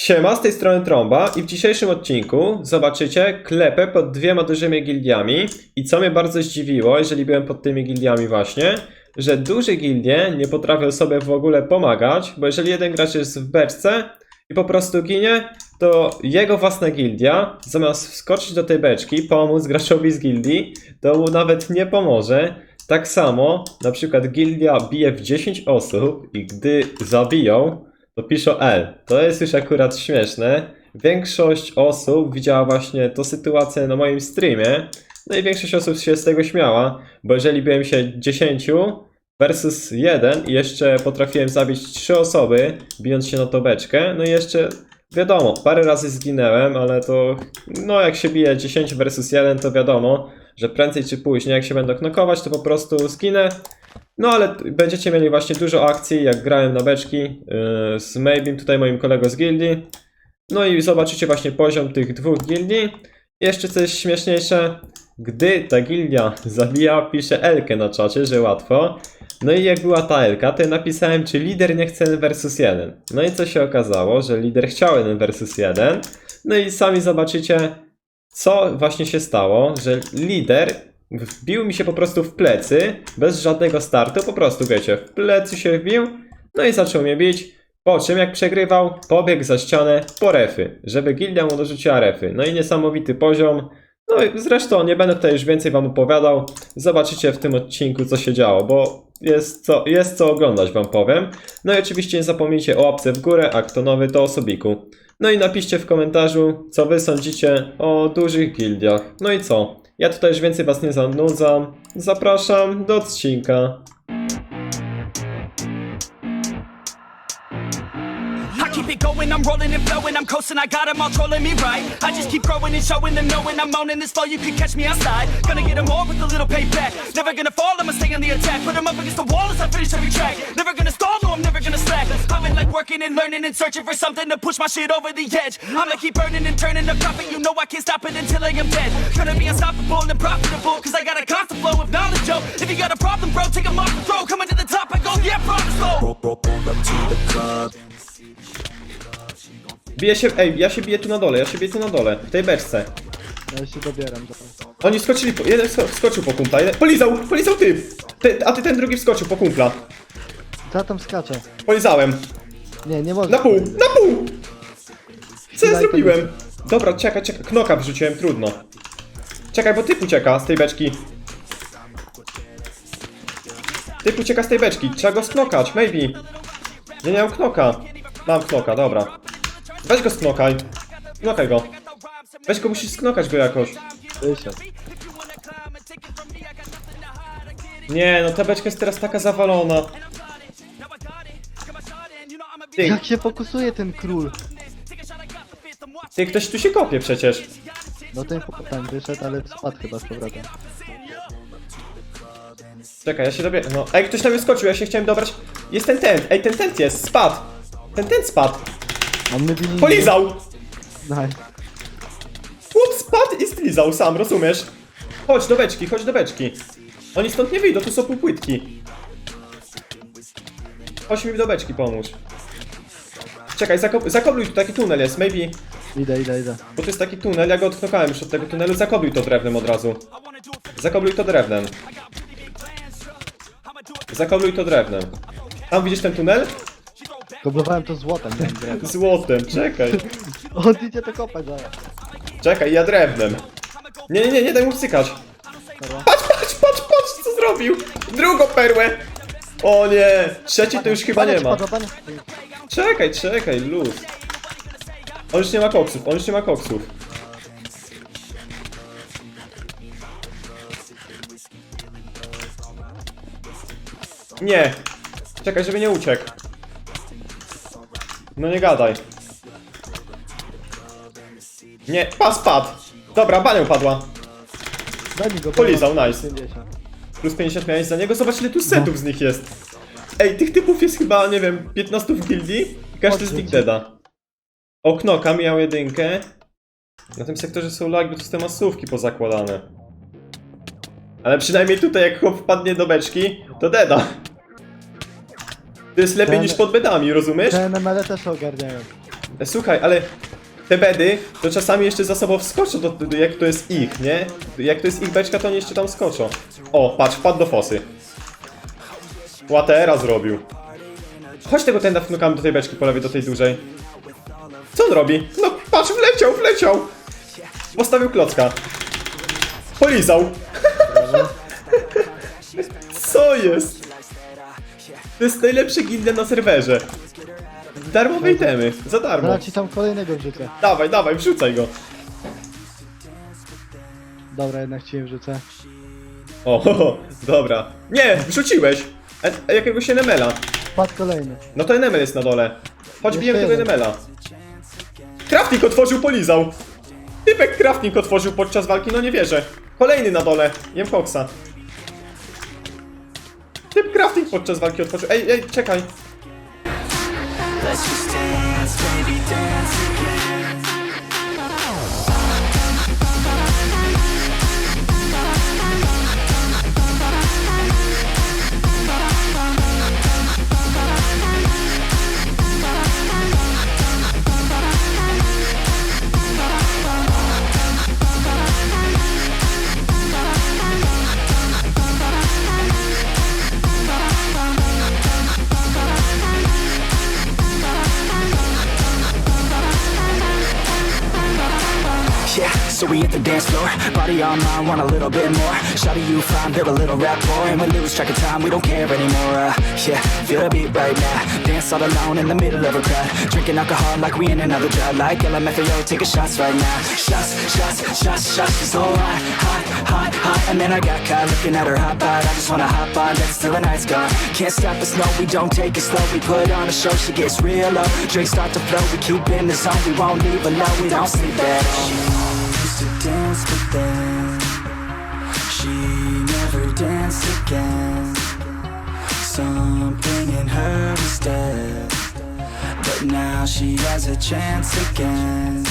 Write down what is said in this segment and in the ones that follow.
Siema, z tej strony Trąba i w dzisiejszym odcinku zobaczycie klepę pod dwiema dużymi gildiami i co mnie bardzo zdziwiło, jeżeli byłem pod tymi gildiami właśnie, że duże gildie nie potrafią sobie w ogóle pomagać, bo jeżeli jeden gracz jest w beczce i po prostu ginie, to jego własna gildia, zamiast wskoczyć do tej beczki, pomóc graczowi z gildii, to mu nawet nie pomoże. Tak samo, na przykład gildia bije w 10 osób i gdy zabiją, to piszą L. To jest już akurat śmieszne. Większość osób widziała właśnie tą sytuację na moim streamie, no i większość osób się z tego śmiała, bo jeżeli byłem się 10 versus 1 i jeszcze potrafiłem zabić 3 osoby, bijąc się na tą beczkę, no i jeszcze wiadomo, parę razy zginęłem, ale to no jak się bije 10 versus 1, to wiadomo, że prędzej czy później jak się będę knokować, to po prostu zginę. No ale będziecie mieli właśnie dużo akcji, jak grałem na beczki yy, z Maybim, tutaj moim kolegą z gildii. No i zobaczycie właśnie poziom tych dwóch gildii. Jeszcze coś śmieszniejsze, gdy ta gildia zabija, pisze Elkę na czacie, że łatwo. No i jak była ta Elka, to ja napisałem, czy lider nie chce 1 versus 1. No i co się okazało, że lider chciał 1 versus 1. No i sami zobaczycie, co właśnie się stało, że lider wbił mi się po prostu w plecy, bez żadnego startu, po prostu wiecie, w plecy się wbił, no i zaczął mnie bić. Po czym jak przegrywał, pobiegł za ścianę po refy, żeby gildia mu dorzuciła refy. No i niesamowity poziom. No i zresztą nie będę tutaj już więcej wam opowiadał. Zobaczycie w tym odcinku co się działo, bo jest co, jest co oglądać wam powiem. No i oczywiście nie zapomnijcie o łapce w górę, a kto nowy to o subiku. No i napiszcie w komentarzu, co wy sądzicie o dużych gildiach. No i co? Ja tutaj już więcej was nie zanudzam. Zapraszam do odcinka. Keep it going, I'm rolling and flowing, I'm coasting, I got 'em all trolling me right. I just keep growing and showing them, knowing I'm owning this flow, you can catch me outside. Gonna get 'em all with a little payback. Never gonna fall, I'ma stay on the attack. Put 'em up against the wall as I finish every track. Never gonna stall, no, I'm never gonna slack. I've been like working and learning and searching for something to push my shit over the edge. I'ma keep burning and turning the profit, you know I can't stop it until I am dead. Gonna be unstoppable and profitable, cause I got a constant flow of knowledge, yo. If you got a problem, bro, take 'em off the throw. Coming to the top, I go, yeah, promise, slow. Biję się, ej, ja się biję tu na dole, ja się biję tu na dole, w tej beczce. Ja się dobieram do Oni skoczyli, po, jeden sko- wskoczył po kumpla, jeden, polizał, polizał ty! ty! A ty ten drugi wskoczył po kumpla. Co tam skacze? Polizałem. Nie, nie można. Na pół, na pół! Co ja Daj zrobiłem? Dobra, czekaj, czekaj, knoka wrzuciłem, trudno. Czekaj, bo typ ucieka z tej beczki. Typ ucieka z tej beczki, trzeba go sknokać, maybe. Nie mam knoka. Mam knoka, dobra. Weź go sknokaj. Knokaj go. Weź go, musisz sknokać go jakoś. Wysiadł. Nie, no ta beczka jest teraz taka zawalona. Ty, Jak się fokusuje ten król? ty ktoś tu się kopie przecież. No ten tam wyszedł, ale spadł chyba z powrotem. Czekaj, ja się dobię. No, ej, ktoś tam wyskoczył, ja się chciałem dobrać. Jest ten tent, ej, ten tent jest, spadł. Ten tent spadł. A my byli... Polizał! Nice. Chłop spadł i sklizał sam, rozumiesz? Chodź do beczki, chodź do beczki. Oni stąd nie wyjdą, tu są półpłytki. Chodź mi do beczki pomóż. Czekaj, zako zakobluj, tu taki tunel jest, maybe. Idę, idę, idę. Bo to jest taki tunel, ja go odknokałem już od tego tunelu, zakobluj to drewnem od razu. Zakobluj to drewnem. Zakobluj to drewnem. Tam widzisz ten tunel? Koblowałem to złotem, nie drewno. Złotem, czekaj. On idzie to kopać zaraz. Czekaj, ja drewnem. Nie, nie, nie, nie daj mu wsykać. Perła. Patrz, patrz, patrz, patrz, co zrobił. Drugą perłę. O nie, trzeci to już chyba nie ma. Czekaj, czekaj, luz. On już nie ma koksów, on już nie ma koksów. Nie. Czekaj, żeby nie uciekł. No nie gadaj. Nie, pas padł. Dobra, banią padła. Daj mi go. Polizał, nice. 50. Plus 50 miałeś za niego, zobacz ile tu setów z nich jest. Ej, tych typów jest chyba, nie wiem, 15 w gildii każdy z nich deda. O, Knoka miał jedynkę. Na tym sektorze są lagi, bo to są te masówki pozakładane. Ale przynajmniej tutaj jak chłop wpadnie do beczki, to deda. To jest lepiej Ten- niż pod bedami, rozumiesz? Te NML też ogarniają. Słuchaj, ale te bedy to czasami jeszcze za sobą wskoczą, do, do, jak to jest ich, nie? Jak to jest ich beczka, to oni jeszcze tam skoczą. O, patrz, wpadł do fosy. Łatera zrobił. Chodź tego tenda wnukamy do tej beczki po lewej, do tej dużej. Co on robi? No patrz, wleciał, wleciał! Postawił klocka. Polizał. Co jest? To jest najlepszy gildia na serwerze. Darmowe itemy, za darmo. Zaraz ci tam kolejnego wrzucę. Dawaj, dawaj, wrzucaj go. Dobra, jednak ci je wrzucę. O, dobra. Nie, wrzuciłeś. E, e, jakiegoś enemela. Padł kolejny. No to enemel jest na dole. Chodź, Jeszcze bijemy tego jeden. enemela. Crafting otworzył, polizał. Typek crafting otworzył podczas walki, no nie wierzę. Kolejny na dole, jem koksa. Crafting podczas walki otworzył. Ej, ej, czekaj. Let's just dance, baby, dance so we hit the dance floor. Body on mine, want a little bit more. Shawty, you fine, build a little rapport And we lose track of time, we don't care anymore. Uh, Yeah, feel the beat right now. Dance all alone in the middle of a crowd. Drinking alcohol like we in another drought Like LMFAO, taking shots right now. Shots, shots, shots, shots She's so hot, hot, hot, hot. And then I got caught looking at her hot bod I just wanna hop on, dance till the night's gone. Can't stop us, no, we don't take it slow. We put on a show, she gets real low. Drinks start to flow, we keep in the zone. We won't leave alone, we don't sleep at all to dance but then She never danced again. Something in her was dead. But now she has a chance again.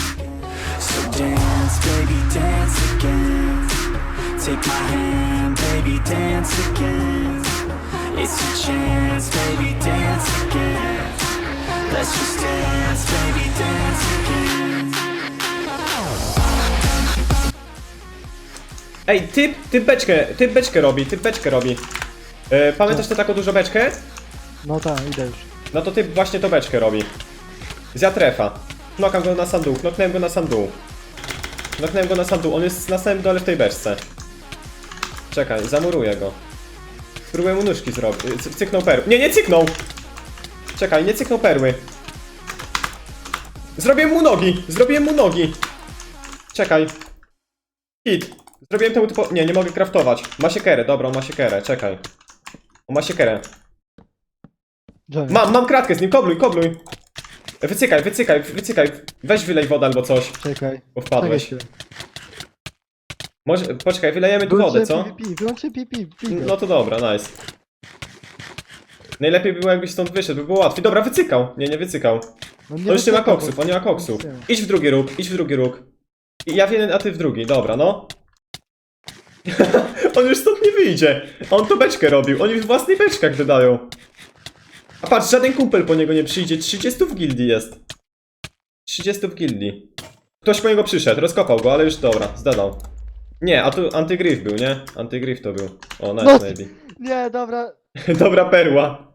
So dance, baby, dance again. Take my hand, baby, dance again. It's your chance, baby, dance again. Let's just dance, baby, dance again Ej, typ, typ beczkę, typ beczkę robi, typ beczkę robi. E, pamiętasz tę taką dużą beczkę? No tak, idę już. No to typ właśnie to beczkę robi. Zja trefa. Knokam go na sam dół, knoknąłem go na sam dół. Knoknąłem go na sam dół, on jest na samym dole w tej beczce. Czekaj, zamuruję go. Spróbuję mu nóżki zrobić. Cy- Cyknął perły. Nie, nie cyknął! Czekaj, nie cyknął perły. Zrobiłem mu nogi! Zrobiłem mu nogi! Czekaj. Hit. Zrobiłem temu typo... Nie, nie mogę craftować. Ma siekierę, dobra, on ma siekierę, czekaj. On ma siekierę. Johnny. Mam, mam kratkę z nim, kobluj, kobluj. Wycykaj, wycykaj, wycykaj. Weź wylej wodę albo coś, Czekaj. bo wpadłeś. Może, poczekaj, wylejemy tu wodę, co? PvP, wyłączę PvP, PvP. No to dobra, nice. Najlepiej by było jakbyś stąd wyszedł, by było łatwiej. Dobra, wycykał. Nie, nie wycykał. No On już nie ma koksów, on nie ma koksów. Nie. Idź w drugi róg, idź w drugi róg. I ja w jeden, a ty w drugi, dobra, no. on już stąd nie wyjdzie. On to beczkę robił, oni w własnych beczkach dodają. A patrz, żaden kumpel po niego nie przyjdzie, 30 w gildii jest. 30 w gildii. Ktoś po niego przyszedł, rozkopał go, ale już dobra, zdadał. Nie, a tu antygryf był, nie? Antygryf to był. O, nice No. maybe. Nie, dobra. Dobra perła.